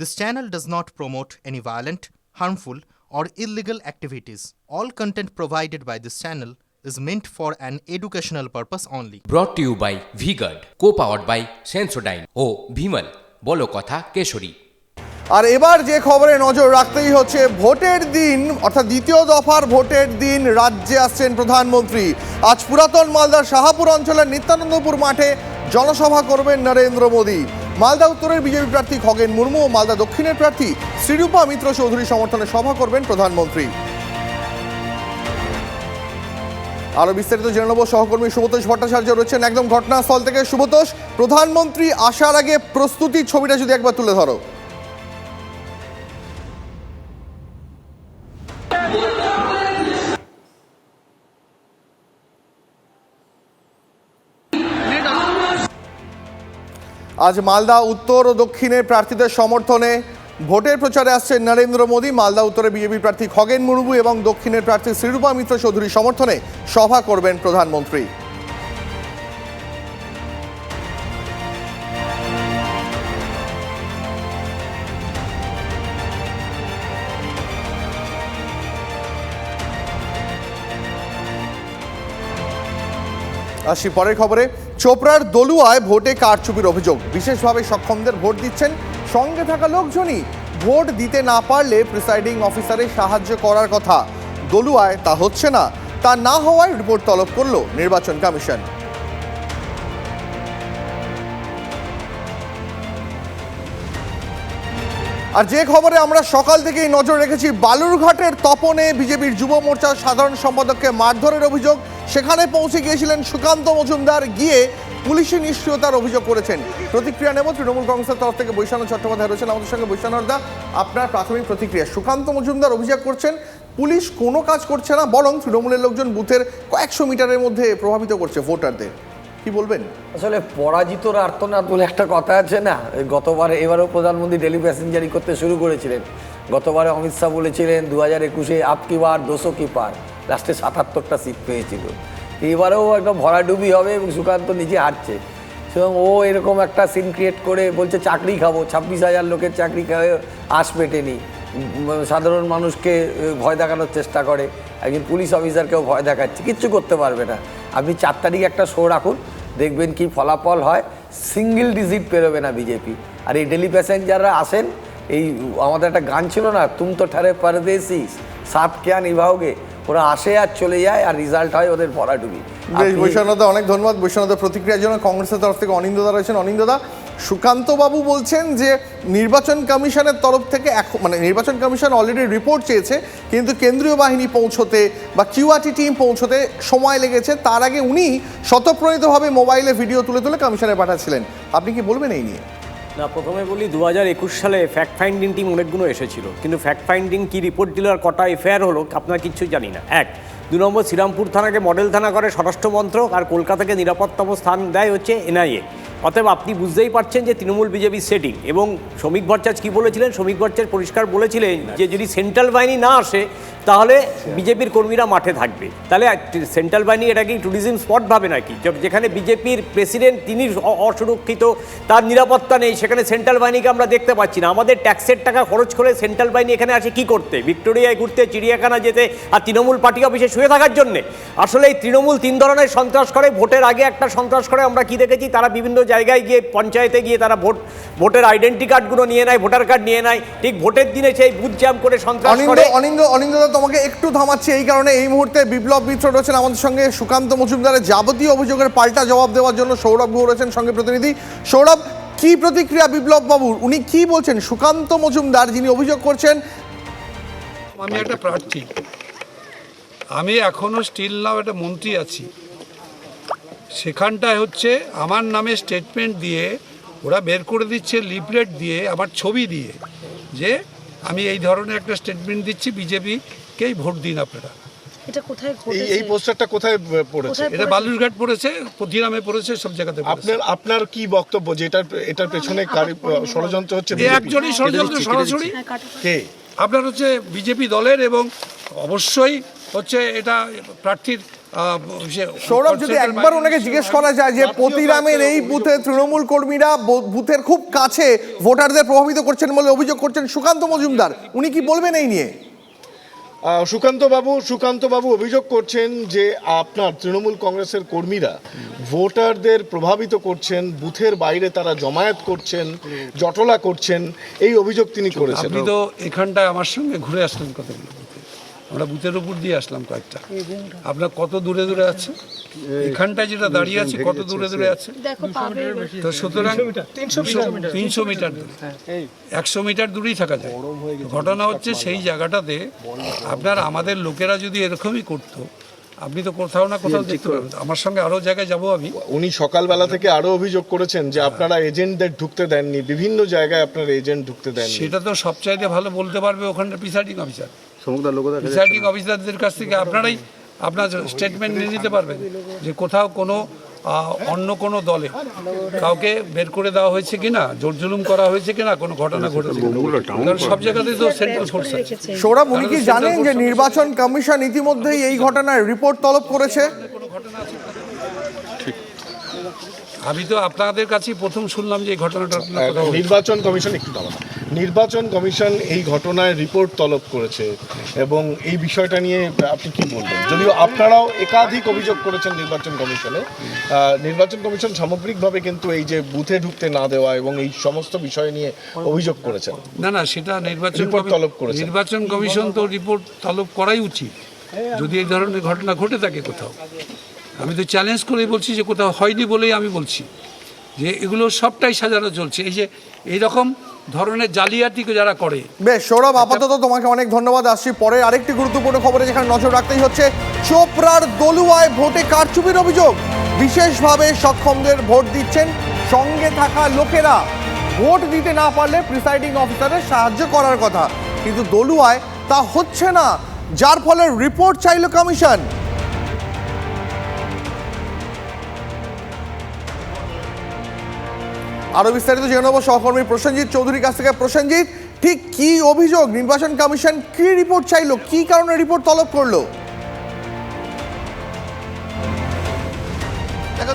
This channel does not promote any violent, harmful, or illegal activities. All content provided by this channel is meant for an educational purpose only. To you by VGuard co powered by Sensodyne ও ভিমল বলো কথা কেশরী আর এবার যে খবরে নজর রাখতেই হচ্ছে ভোটের দিন অর্থাৎ দ্বিতীয় দফার ভোটের দিন রাজ্যে আসছেন প্রধানমন্ত্রী আজ পুরাতন মালদার শাহাপুর অঞ্চলের নিত্যানন্দপুর মাঠে জনসভা করবেন নরেন্দ্র মোদী মালদা উত্তরের বিজেপি প্রার্থী খগেন মুর্মু ও মালদা দক্ষিণের প্রার্থী শ্রীরূপা মিত্র চৌধুরী সমর্থনে সভা করবেন প্রধানমন্ত্রী। আরও বিস্তারিত জেনে নেব, সহকর্মী সুবোতোষ ভট্টাচার্য রয়েছেন একদম ঘটনাস্থল থেকে। সুবতোষ প্রধানমন্ত্রী আসার আগে প্রস্তুতি ছবিটা যদি একবার তুলে ধরো। আজ মালদা উত্তর ও দক্ষিণের প্রার্থীদের সমর্থনে ভোটের প্রচারে আসছেন নরেন্দ্র মোদী। মালদা উত্তরে বিজেপি প্রার্থী খগেন মুর্মু এবং দক্ষিণের প্রার্থী শ্রীরূপা মিত্র চৌধুরী সমর্থনে সভা করবেন প্রধানমন্ত্রী। আসি পরের খবরে। চোপড়ার দলুয়ায় ভোটে কারচুপির অভিযোগ। বিশেষভাবে সক্ষমদের ভোট দিচ্ছেন সঙ্গে থাকা লোকজনই। ভোট দিতে না পারলে প্রিসাইডিং অফিসারের সাহায্য করার কথা। দলুয়ায় তা হচ্ছে না। তা না হওয়ায় রিপোর্ট তলব করল নির্বাচন কমিশন। আর যে খবরে আমরা সকাল থেকেই নজর রেখেছি, বালুরঘাটের তপনে বিজেপির যুব মোর্চার সাধারণ সম্পাদককে মারধরের অভিযোগ। সেখানে পৌঁছে গিয়েছিলেন সুকান্ত মজুমদার। গিয়ে পুলিশি নিষ্ক্রিয়তার অভিযোগ করেছেন। প্রতিক্রিয়া নেব তৃণমূল কংগ্রেসের তরফ থেকে বৈশান্য চট্টোপাধ্যায় রয়েছেন আমাদের সঙ্গে। বৈশানরদা আপনার প্রাথমিক প্রতিক্রিয়া। সুকান্ত মজুমদার অভিযোগ করছেন, পুলিশ কোনো কাজ করছে না, বরং তৃণমূলের লোকজন বুথের কয়েকশো মিটারের মধ্যে প্রভাবিত করছে ভোটারদের। কি বলবেন? আসলে পরাজিতর আর্তনাদ বলে একটা কথা আছে না? গতবার এবারও প্রধানমন্ত্রী ডেলি প্যাসেঞ্জারি করতে শুরু করেছিলেন। গতবারে অমিত শাহ বলেছিলেন দু হাজার একুশে আপ কি বার দোশো কি পার লাস্টে সাতাত্তরটা সিট পেয়েছিল। এবারেও একদম ভরাডুবি হবে এবং সুকান্ত নিজে হারছে। এবং ও এরকম একটা সিন ক্রিয়েট করে বলছে, চাকরি খাব। ছাব্বিশ হাজার লোকের চাকরি খাবে আশ পেটেনি সাধারণ মানুষকে ভয় দেখানোর চেষ্টা করে। একজন পুলিশ অফিসারকেও ভয় দেখাচ্ছে। কিচ্ছু করতে পারবে না। আপনি চার তারিখ একটা শো রাখুন, দেখবেন কি ফলাফল হয়। সিঙ্গেল ডিজিট পেরোবে না বিজেপি আর এই ডেলি প্যাসেঞ্জাররা আসেন, এই, আমাদের একটা গান ছিল না, তুম তো ঠারে পারদেশি, সাত কেয়া নিভাওগে? ওরা আসে আর চলে যায় আর রেজাল্ট হয় ওদের ভরাডুবি বেশ আপনি- বৈষ্ণবদা অনেক ধন্যবাদ। বৈষ্ণবদা প্রতিক্রিয়ার জন্য কংগ্রেসের তরফ থেকে অনিন্দদা রয়েছেন। অনিন্দদা সুকান্ত বাবু বলছেন যে নির্বাচন কমিশনের তরফ থেকে এখন মানে নির্বাচন কমিশন অলরেডি রিপোর্ট চেয়েছে কিন্তু কেন্দ্রীয় বাহিনী পৌঁছতে বা কিউআরটি টিম পৌঁছতে সময় লেগেছে। তার আগে উনি স্বতঃপ্রণীতভাবে মোবাইলে ভিডিও তুলে তুলে কমিশনে পাঠাচ্ছিলেন। আপনি কি বলবেন এই নিয়ে? না, প্রথমে বলি দু হাজার একুশ সালে ফ্যাক্ট ফাইন্ডিং টিম অনেকগুলো এসেছিল। কিন্তু ফ্যাক্ট ফাইন্ডিং কি রিপোর্ট দিল আর কটা এফআইআর হলো, আপনার কিচ্ছু জানি না। এক, দু নম্বর শ্রীরামপুর থানাকে মডেল থানা করে স্বরাষ্ট্র মন্ত্রক আর কলকাতাকে নিরাপত্তম স্থান দেয় হচ্ছে এনআইএ অতএব আপনি বুঝতেই পারছেন যে তৃণমূল বিজেপি সেটিং এবং শ্রমিক ভট্টাচার্য কী বলেছিলেন? শ্রমিক ভট্টাচার্য পরিষ্কার বলেছিলেন যে যদি সেন্ট্রাল বাহিনী না আসে তাহলে বিজেপির কর্মীরা মাঠে থাকবে। তাহলে সেন্ট্রাল বাহিনী এটাকে ট্যুরিজম স্পট ভাবে নাকি? যেখানে বিজেপির প্রেসিডেন্ট তিনি অসুরক্ষিত তার নিরাপত্তা নেই সেখানে সেন্ট্রাল বাহিনীকে আমরা দেখতে পাচ্ছি না। আমাদের ট্যাক্সের টাকা খরচ করে সেন্ট্রাল বাহিনী এখানে আসে কি করতে? ভিক্টোরিয়ায় ঘুরতে চিড়িয়াখানা যেতে আর তৃণমূল পার্টি অফিসে শুয়ে থাকার জন্যে? আসলে এই তৃণমূল তিন ধরনের সন্ত্রাস করে। ভোটের আগে একটা সন্ত্রাস করে আমরা কি দেখেছি? তারা বিভিন্ন জায়গায় গিয়ে পঞ্চায়েতে গিয়ে তারা ভোট ভোটের আইডেন্টি কার্ডগুলো নিয়ে নেয় ভোটার কার্ড নিয়ে নেয়। ঠিক ভোটের দিনে সেই বুথ জ্যাম করে সন্ত্রাস অনিন্দ করে। অনিন্দ অনিন্দদা তোমাকে একটু থামাচ্ছি। এই কারণে এই মুহূর্তে বিপ্লব মিত্র রয়েছেন আমাদের সঙ্গে। সুকান্ত মজুমদারের যাবতীয় অভিযোগের পাল্টা জবাব দেওয়ার জন্য সৌরভ গুহ রয়েছেন সঙ্গে প্রতিনিধি। সৌরভ, কি প্রতিক্রিয়া বিপ্লব বাবুর? উনি কি বলছেন? সুকান্ত মজুমদার যিনি অভিযোগ করছেন, আমি একটা প্রার্থী। আমি এখনও স্টিল নাও একটা মন্ত্রী আছি। সেখানটায় হচ্ছে আমার নামে স্টেটমেন্ট দিয়ে, ওরা বের করে দিচ্ছে লিফলেট দিয়ে আমার ছবি দিয়ে, যে আমি এই ধরনের একটা স্টেটমেন্ট দিচ্ছি বিজেপিকেই ভোট দিন আপনারা। এটা কোথায় এই ঘটেছে? এই পোস্টারটা কোথায় পড়েছে? এটা বালুরঘাট পড়েছে পথিরামে পড়েছে সব জায়গাতে আপনার আপনার কি বক্তব্য যে এটা এটার পেছনে কারি ষড়যন্ত্র হচ্ছে এই একজনই ষড়যন্ত্র সরাসরি। হ্যাঁ, কে? আপনার হচ্ছে বিজেপি দলের এবং অবশ্যই হচ্ছে এটা প্রার্থীর আহ, সৌরভ যদি একবার ওনাকে জিজ্ঞেস করা যায় যে পতিরামের এই বুথে তৃণমূল কর্মীরা বুথের খুব কাছে ভোটারদের প্রভাবিত করছেন বলে অভিযোগ করছেন সুকান্ত মজুমদার উনি কি বলবেন এই নিয়ে? আহ, সুকান্ত বাবু সুকান্ত বাবু অভিযোগ করছেন যে আপনার তৃণমূল কংগ্রেসের কর্মীরা ভোটারদের প্রভাবিত করছেন বুথের বাইরে তারা জমায়েত করছেন জটলা করছেন এই অভিযোগ তিনি করেছেন। আপনি তো এখানটায় আমার সঙ্গে ঘুরে আসলেন কথাগুলো আমরা বুথের উপর দিয়ে আসলাম কয়েকটা। আপনার কত দূরে দূরে আছে? এখানটায় যেটা দাঁড়িয়ে আছে কত দূরে দূরে আছে? তো সুতরাং তিনশো মিটার। দূরে। একশো মিটার দূরেই থাকা যায়। ঘটনা হচ্ছে সেই জায়গাটাতে আপনার আমাদের লোকেরা যদি এরকমই করতো আপনি তো কোথাও না কোথাও দেখতে পাবেন। আমার সঙ্গে আরও জায়গায় যাব আমি। উনি সকালবেলা থেকে আরও অভিযোগ করেছেন যে আপনারা এজেন্টদের ঢুকতে দেননি বিভিন্ন জায়গায় আপনার এজেন্ট ঢুকতে দেন সেটা তো সবচাইতে ভালো বলতে পারবে ওখানকার প্রিসাইডিং অফিসার। প্রিসাইডিং অফিসারদের কাছ থেকে আপনারাই আপনার স্টেটমেন্ট নিয়ে নিতে পারবেন যে কোথাও কোনো আহ, অন্য কোনো দলে কাউকে বের করে দেওয়া হয়েছে কিনা জোর জুলুম করা হয়েছে কিনা কোনো ঘটনা ঘটেছে কারণ সব জায়গাতেই তো সেন্ট্রাল ফোর্স আছে। সৌরভ উনি কি জানেন যে নির্বাচন কমিশন ইতিমধ্যেই এই ঘটনায় রিপোর্ট তলব করেছে? আমি তো আপনাদের কাছেই প্রথম শুনলাম যে এই ঘটনাটা। নির্বাচন কমিশন একটু দাঁড়ান। নির্বাচন কমিশন এই ঘটনায় রিপোর্ট তলব করেছে এবং এই বিষয়টা নিয়ে আপনি কি বলবেন? যদিও আপনারাও একাধিক অভিযোগ করেছেন নির্বাচন কমিশনে। নির্বাচন কমিশন সামগ্রিকভাবে কিন্তু এই যে বুথে ঢুকতে না দেওয়া এবং এই সমস্ত বিষয় নিয়ে অভিযোগ করেছেন। না না সেটা নির্বাচন তলব করেছে। নির্বাচন কমিশন তো রিপোর্ট তলব করাই উচিত। যদি এই ধরনের ঘটনা ঘটে থাকে কোথাও। আমি তো চ্যালেঞ্জ করেই বলছি যে কোথাও হয়নি বলেই আমি বলছি যে এগুলো সবটাই সাজানো চলছে। এই যে এইরকম ধরনের জালিয়াতি যারা করে, বেশ, সৌরভ, আপাতত তোমাকে অনেক ধন্যবাদ। আসছি পরে আরেকটি গুরুত্বপূর্ণ খবরে যেখানে নজর রাখতেই হচ্ছে, চোপড়ার দলুয়ায় ভোটে কারচুপির অভিযোগ। বিশেষভাবে সক্ষমদের ভোট দিচ্ছেন সঙ্গে থাকা লোকেরা। ভোট দিতে না পারলে প্রিসাইডিং অফিসারের সাহায্য করার কথা। কিন্তু দলুয়ায় তা হচ্ছে না। যার ফলে রিপোর্ট চাইল কমিশন আরও বিস্তারিত জেনে নেব সহকর্মী প্রসেনজিৎ চৌধুরীর কাছ থেকে। প্রসেনজিৎ, ঠিক কি অভিযোগ? নির্বাচন কমিশন কি রিপোর্ট চাইলো? কি কারণে রিপোর্ট তলব করল?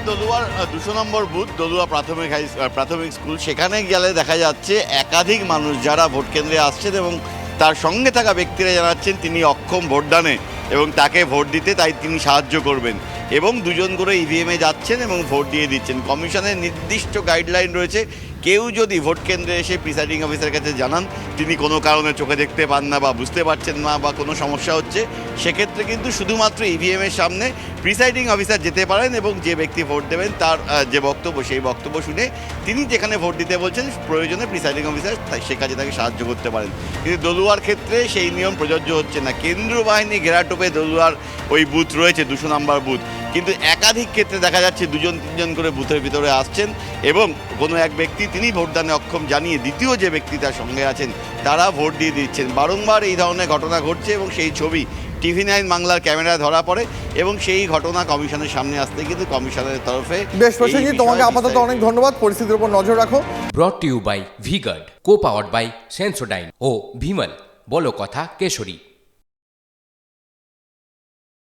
দলুয়ার দুশো নম্বর বুথ, দলুয়া প্রাথমিক হাই প্রাথমিক স্কুল, সেখানে গেলে দেখা যাচ্ছে একাধিক মানুষ যারা ভোট কেন্দ্রে আসছেন এবং তার সঙ্গে থাকা ব্যক্তিরা জানাচ্ছেন তিনি অক্ষম ভোটদানে এবং তাকে ভোট দিতে তাই তিনি সাহায্য করবেন। এবং দুজন করে ইভিএমে যাচ্ছেন এবং ভোট দিয়ে দিচ্ছেন। কমিশনের নির্দিষ্ট গাইডলাইন রয়েছে। কেউ যদি ভোট কেন্দ্রে এসে প্রিসাইডিং অফিসার কাছে জানান, তিনি কোনো কারণে চোখে দেখতে পান না বা বুঝতে পারছেন না বা কোনো সমস্যা হচ্ছে, সেক্ষেত্রে কিন্তু শুধুমাত্র ইভিএমের সামনে প্রিসাইডিং অফিসার যেতে পারেন এবং যে ব্যক্তি ভোট দেবেন তার যে বক্তব্য, সেই বক্তব্য শুনে তিনি যেখানে ভোট দিতে বলছেন, প্রয়োজনে প্রিসাইডিং অফিসার সে কাজে তাকে সাহায্য করতে পারেন। কিন্তু দলুয়ার ক্ষেত্রে সেই নিয়ম প্রযোজ্য হচ্ছে না। কেন্দ্রীয় বাহিনী ঘেরাটোপে দলুয়ার ওই বুথ রয়েছে, দুশো নাম্বার বুথ। কিন্তু একাধিক ক্ষেত্রে দেখা যাচ্ছে দুজন তিনজন করে বুথের ভিতরে আসছেন এবং কোনো এক ব্যক্তি তিনি ভোটদানে অক্ষম জানিয়ে দ্বিতীয় যে ব্যক্তি তার সঙ্গে আছেন তারা ভোট দিয়ে দিচ্ছেন। বারংবার এই ধরনের ঘটনা ঘটছে এবং সেই ছবি টিভি নাইন বাংলার ক্যামেরায় ধরা পড়ে এবং সেই ঘটনা কমিশনের সামনে আসতে কিন্তু কমিশনের তরফে বেশ বিষয়ে তোমাকে আপাতত অনেক ধন্যবাদ। পরিস্থিতির উপর নজর রাখো। Brought to you by VGuard co powered by Sensodyne ও ভিমল বলো কথা কেশরী।